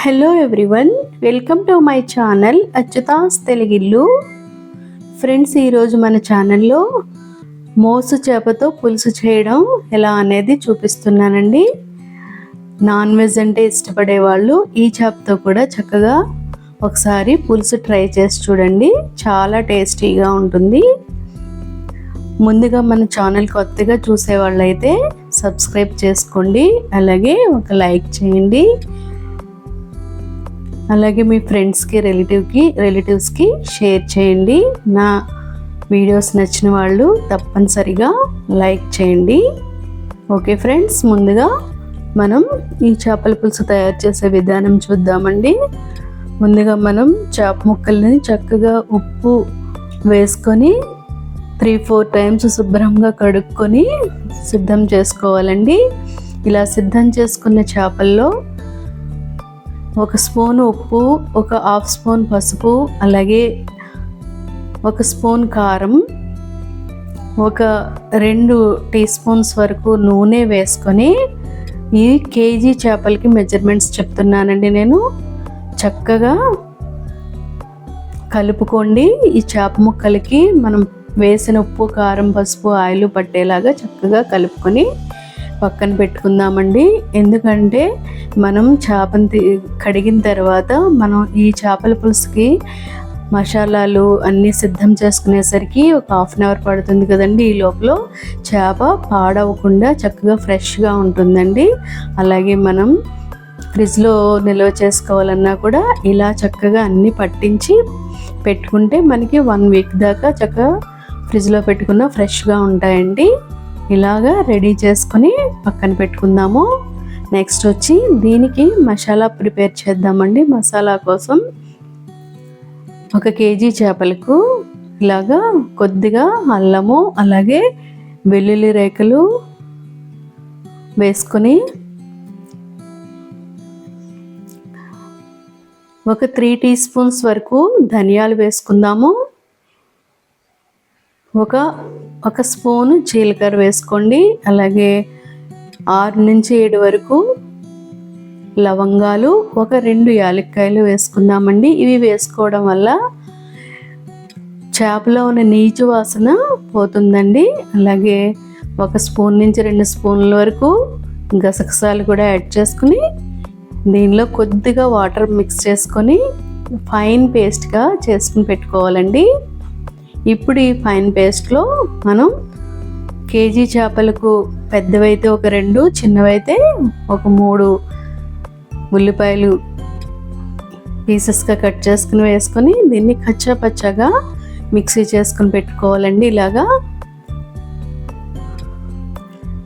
Hello everyone welcome to my channel Achyuta's Telugillu friends ఈరోజు మన ఛానల్లో మోసు చేపతో పులుసు చేయడం ఎలా అనేది చూపిస్తున్నానండి. నాన్ వెజ్ అంటే ఇష్టపడే వాళ్ళు ఈ చేపతో కూడా చక్కగా ఒకసారి పులుసు ట్రై చేసి చూడండి చాలా టేస్టీగా ఉంటుంది. ముందుగా మన ఛానల్ కొత్తగా చూసే వాళ్ళైతే సబ్స్క్రైబ్ చేసుకోండి అలాగే ఒక లైక్ చేయండి. అలాగే మీ ఫ్రెండ్స్కి రిలేటివ్కి రిలేటివ్స్కి షేర్ చేయండి. నా వీడియోస్ నచ్చిన వాళ్ళు తప్పనిసరిగా లైక్ చేయండి. ఓకే ఫ్రెండ్స్ ముందుగా మనం ఈ చేపల పులుసు తయారు చేసే విధానం చూద్దామండి. ముందుగా మనం చేప ముక్కల్ని చక్కగా ఉప్పు వేసుకొని త్రీ ఫోర్ టైమ్స్ శుభ్రంగా కడుక్కొని సిద్ధం చేసుకోవాలండి. ఇలా సిద్ధం చేసుకున్న చేపల్లో ఒక స్పూన్ ఉప్పు ఒక హాఫ్ స్పూన్ పసుపు అలాగే ఒక స్పూన్ కారం ఒక రెండు టీ స్పూన్స్ వరకు నూనె వేసుకొని ఈ కేజీ చేపలకి మెజర్మెంట్స్ చెప్తున్నానండి నేను. చక్కగా కలుపుకోండి. ఈ చేప ముక్కలకి మనం వేసిన ఉప్పు కారం పసుపు ఆయిల్ పట్టేలాగా చక్కగా కలుపుకొని పక్కన పెట్టుకుందామండి. ఎందుకంటే మనం చేపను తీ- కడిగిన తర్వాత మనం ఈ చేపల పులుసుకి మసాలాలు అన్నీ సిద్ధం చేసుకునేసరికి ఒక హాఫ్ అన్ అవర్ పడుతుంది కదండి ఈ లోపల. చేప పాడవకుండా చక్కగా ఫ్రెష్గా ఉంటుందండి. అలాగే మనం ఫ్రిడ్జ్లో నిల్వ చేసుకోవాలన్నా కూడా ఇలా చక్కగా అన్నీ పట్టించి పెట్టుకుంటే మనకి వన్ వీక్ దాకా చక్కగా ఫ్రిడ్జ్లో పెట్టుకున్న ఫ్రెష్గా ఉంటాయండి. ఇలాగా రెడీ చేసుకొని పక్కన పెట్టుకుందాము. నెక్స్ట్ వచ్చి దీనికి మసాలా ప్రిపేర్ చేద్దామండి. మసాలా కోసం ఒక కేజీ చేపలకు ఇలాగా కొద్దిగా అల్లము అలాగే వెల్లుల్లి రేఖలు వేసుకొని ఒక త్రీ టీ స్పూన్స్ వరకు ధనియాలు వేసుకుందాము. ఒక ఒక స్పూను జీలకర్ర వేసుకోండి. అలాగే ఆరు నుంచి ఏడు వరకు లవంగాలు ఒక రెండు యాలక్కాయలు వేసుకుందామండి. ఇవి వేసుకోవడం వల్ల చేపలో ఉన్న నీచు వాసన పోతుందండి. అలాగే ఒక స్పూన్ నుంచి రెండు స్పూన్ల వరకు గసగసాలు కూడా యాడ్ చేసుకుని దీనిలో కొద్దిగా వాటర్ మిక్స్ చేసుకొని ఫైన్ పేస్ట్గా చేసుకుని పెట్టుకోవాలండి. ఇప్పుడు ఈ ఫైన్ పేస్ట్లో మనం కేజీ చేపలకు పెద్దవైతే ఒక రెండు చిన్నవైతే ఒక మూడు ఉల్లిపాయలు పీసెస్గా కట్ చేసుకుని వేసుకొని దీన్ని కచ్చా పచ్చగా మిక్సీ చేసుకుని పెట్టుకోవాలండి ఇలాగా.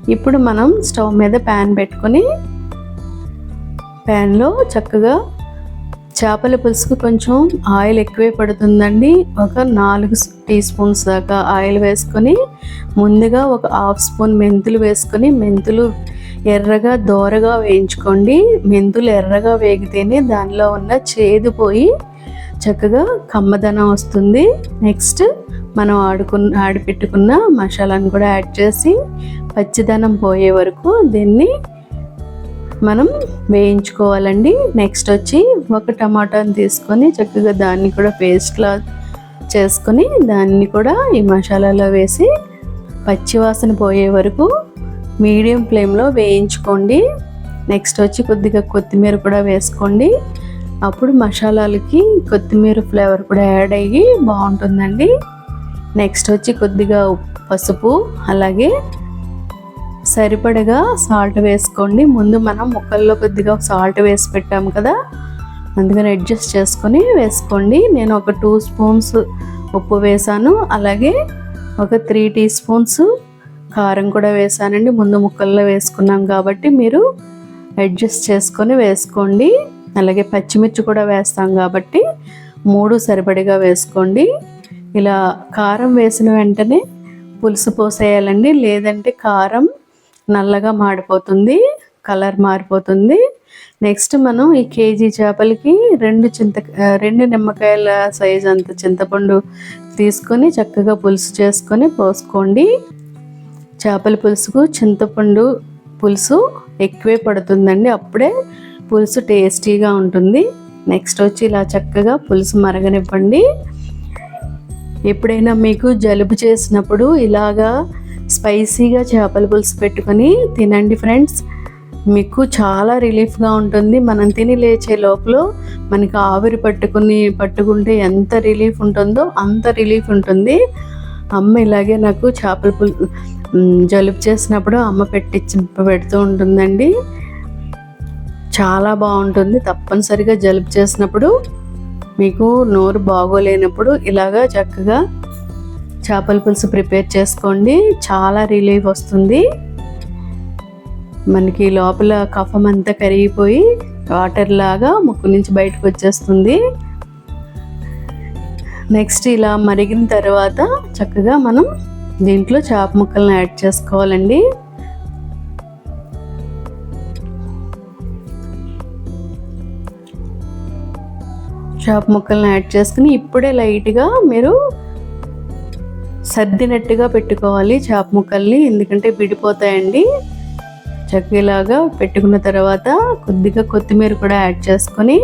ఇప్పుడు మనం స్టవ్ మీద ప్యాన్ పెట్టుకొని ప్యాన్లో చక్కగా చేపల పులుసుకు కొంచెం ఆయిల్ ఎక్కువే పడుతుందండి. ఒక నాలుగు టీ స్పూన్స్ దాకా ఆయిల్ వేసుకొని ముందుగా ఒక హాఫ్ స్పూన్ మెంతులు వేసుకొని మెంతులు ఎర్రగా దోరగా వేయించుకోండి. మెంతులు ఎర్రగా వేగితేనే దానిలో ఉన్న చేదు పోయి చక్కగా కమ్మదనం వస్తుంది. నెక్స్ట్ మనం ఆడుకున్న ఆడిపెట్టుకున్న మసాలాను కూడా యాడ్ చేసి పచ్చిదనం పోయే వరకు దీన్ని మనం వేయించుకోవాలండి. నెక్స్ట్ వచ్చి ఒక టమాటాని తీసుకొని చక్కగా దాన్ని కూడా పేస్ట్లా చేసుకొని దాన్ని కూడా ఈ మసాలాలో వేసి పచ్చివాసన పోయే వరకు మీడియం ఫ్లేమ్లో వేయించుకోండి. నెక్స్ట్ వచ్చి కొద్దిగా కొత్తిమీర కూడా వేసుకోండి. అప్పుడు మసాలాలకి కొత్తిమీర ఫ్లేవర్ కూడా యాడ్ అయ్యి బాగుంటుందండి. నెక్స్ట్ వచ్చి కొద్దిగా పసుపు అలాగే సరిపడగా సాల్ట్ వేసుకోండి. ముందు మనం ముక్కల్లో కొద్దిగా సాల్ట్ వేసి పెట్టాము కదా అందుకని అడ్జస్ట్ చేసుకొని వేసుకోండి. నేను ఒక టూ స్పూన్స్ ఉప్పు వేసాను అలాగే ఒక త్రీ టీ స్పూన్స్ కారం కూడా వేసానండి. ముందు ముక్కల్లో వేసుకున్నాం కాబట్టి మీరు అడ్జస్ట్ చేసుకొని వేసుకోండి. అలాగే పచ్చిమిర్చి కూడా వేస్తాం కాబట్టి మూడు సరిపడిగా వేసుకోండి. ఇలా కారం వేసిన వెంటనే పులుసు పోసేయాలండి. లేదంటే కారం నల్లగా మాడిపోతుంది కలర్ మారిపోతుంది. నెక్స్ట్ మనం ఈ కేజీ చేపలకి రెండు చింత రెండు నిమ్మకాయల సైజ్ అంత చింతపండు తీసుకొని చక్కగా పులుసు చేసుకొని పోసుకోండి. చేపల పులుసుకు చింతపండు పులుసు ఎక్కువే పడుతుందండి. అప్పుడే పులుసు టేస్టీగా ఉంటుంది. నెక్స్ట్ వచ్చి ఇలా చక్కగా పులుసు మరగనివ్వండి. ఎప్పుడైనా మీకు జలుబు చేసినప్పుడు ఇలాగా స్పైసీగా చేపల పులుసు పెట్టుకొని తినండి ఫ్రెండ్స్. మీకు చాలా రిలీఫ్గా ఉంటుంది. మనం తిని లేచే లోపల మనకి ఆవిరి పట్టుకుని పట్టుకుంటే ఎంత రిలీఫ్ ఉంటుందో అంత రిలీఫ్ ఉంటుంది. అమ్మ ఇలాగే నాకు చేపల పులు జలుబు చేసినప్పుడు అమ్మ పెట్టించి పెడుతూ ఉంటుందండి. చాలా బాగుంటుంది. తప్పనిసరిగా జలుబు చేసినప్పుడు మీకు నోరు బాగోలేనప్పుడు ఇలాగా చక్కగా చేపల పులుసు ప్రిపేర్ చేసుకోండి. చాలా రిలీఫ్ వస్తుంది. మనకి లోపల కఫం అంతా కరిగిపోయి వాటర్ లాగా ముక్కు నుంచి బయటకు వచ్చేస్తుంది. నెక్స్ట్ ఇలా మరిగిన తర్వాత చక్కగా మనం దీంట్లో చేప ముక్కలను యాడ్ చేసుకోవాలండి. చేప ముక్కలను యాడ్ చేసుకుని ఇప్పుడే లైట్గా మీరు సర్దినట్టుగా పెట్టుకోవాలి చేప ముక్కల్ని ఎందుకంటే విడిపోతాయండి. చక్కలాగా పెట్టుకున్న తర్వాత కొద్దిగా కొత్తిమీర కూడా యాడ్ చేసుకొని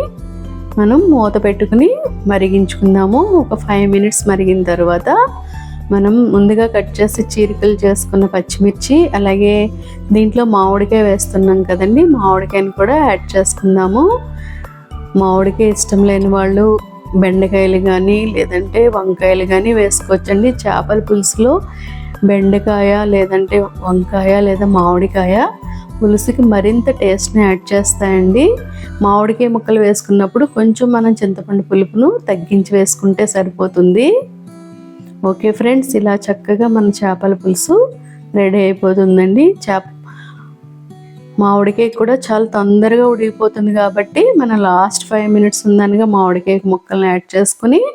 మనం మూత పెట్టుకుని మరిగించుకుందాము. ఒక ఫైవ్ మినిట్స్ మరిగిన తర్వాత మనం ముందుగా కట్ చేసి చీరికలు చేసుకున్న పచ్చిమిర్చి అలాగే దీంట్లో మామిడికాయ వేస్తున్నాం కదండి మామిడికాయని కూడా యాడ్ చేసుకుందాము. మామిడికాయ ఇష్టం లేని వాళ్ళు బెండకాయలు కానీ లేదంటే వంకాయలు కానీ వేసుకోవచ్చండి. చేపల పులుసులో బెండకాయ లేదంటే వంకాయ లేదా మామిడికాయ పులుసుకి మరింత టేస్ట్ని యాడ్ చేస్తాయండి. మామిడికాయ ముక్కలు వేసుకున్నప్పుడు కొంచెం మనం చింతపండు పులుపును తగ్గించి వేసుకుంటే సరిపోతుంది. ఓకే ఫ్రెండ్స్ ఇలా చక్కగా మన చేపల పులుసు రెడీ అయిపోతుందండి. చేప మామిడికాయ కూడా చాలా తొందరగా ఉడికిపోతుంది కాబట్టి మన లాస్ట్ ఫైవ్ మినిట్స్ ఉందనగా మామిడికాయ ముక్కల్ని యాడ్ చేసుకుని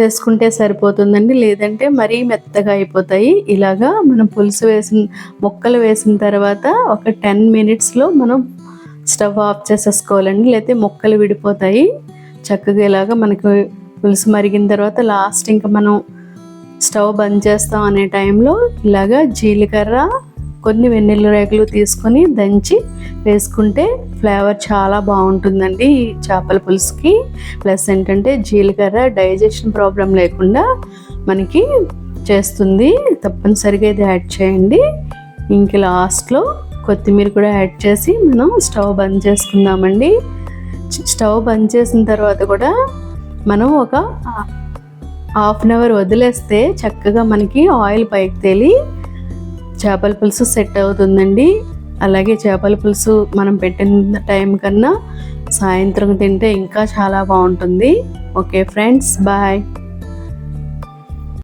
చేసుకుంటే సరిపోతుందండి. లేదంటే మరీ మెత్తగా అయిపోతాయి. ఇలాగా మనం పులుసు వేసిన ముక్కలు వేసిన తర్వాత ఒక టెన్ మినిట్స్లో మనం స్టవ్ ఆఫ్ చేసేసుకోవాలండి. లేకపోతే ముక్కలు విడిపోతాయి. చక్కగా ఇలాగా మనకు పులుసు మరిగిన తర్వాత లాస్ట్ ఇంకా మనం స్టవ్ బంద్ చేస్తాం అనే టైంలో ఇలాగా జీలకర్ర కొన్ని వెన్నెల్లు రేకులు తీసుకొని దంచి వేసుకుంటే ఫ్లేవర్ చాలా బాగుంటుందండి ఈ చేపల పులుసుకి. ప్లస్ ఏంటంటే జీలకర్ర డైజెషన్ ప్రాబ్లం లేకుండా మనకి చేస్తుంది. తప్పనిసరిగా ఇది యాడ్ చేయండి. ఇంక లాస్ట్లో కొత్తిమీర కూడా యాడ్ చేసి మనం స్టవ్ బంద్ చేసుకుందామండి. స్టవ్ బంద్ చేసిన తర్వాత కూడా మనం ఒక హాఫ్ అన్ అవర్ వదిలేస్తే చక్కగా మనకి ఆయిల్ పైకి తేలి చేపల పులుసు సెట్ అవుతుందండి. అలాగే చేపల పులుసు మనం పెట్టిన టైం కన్నా సాయంత్రం తింటే ఇంకా చాలా బాగుంటుంది. Okay friends bye.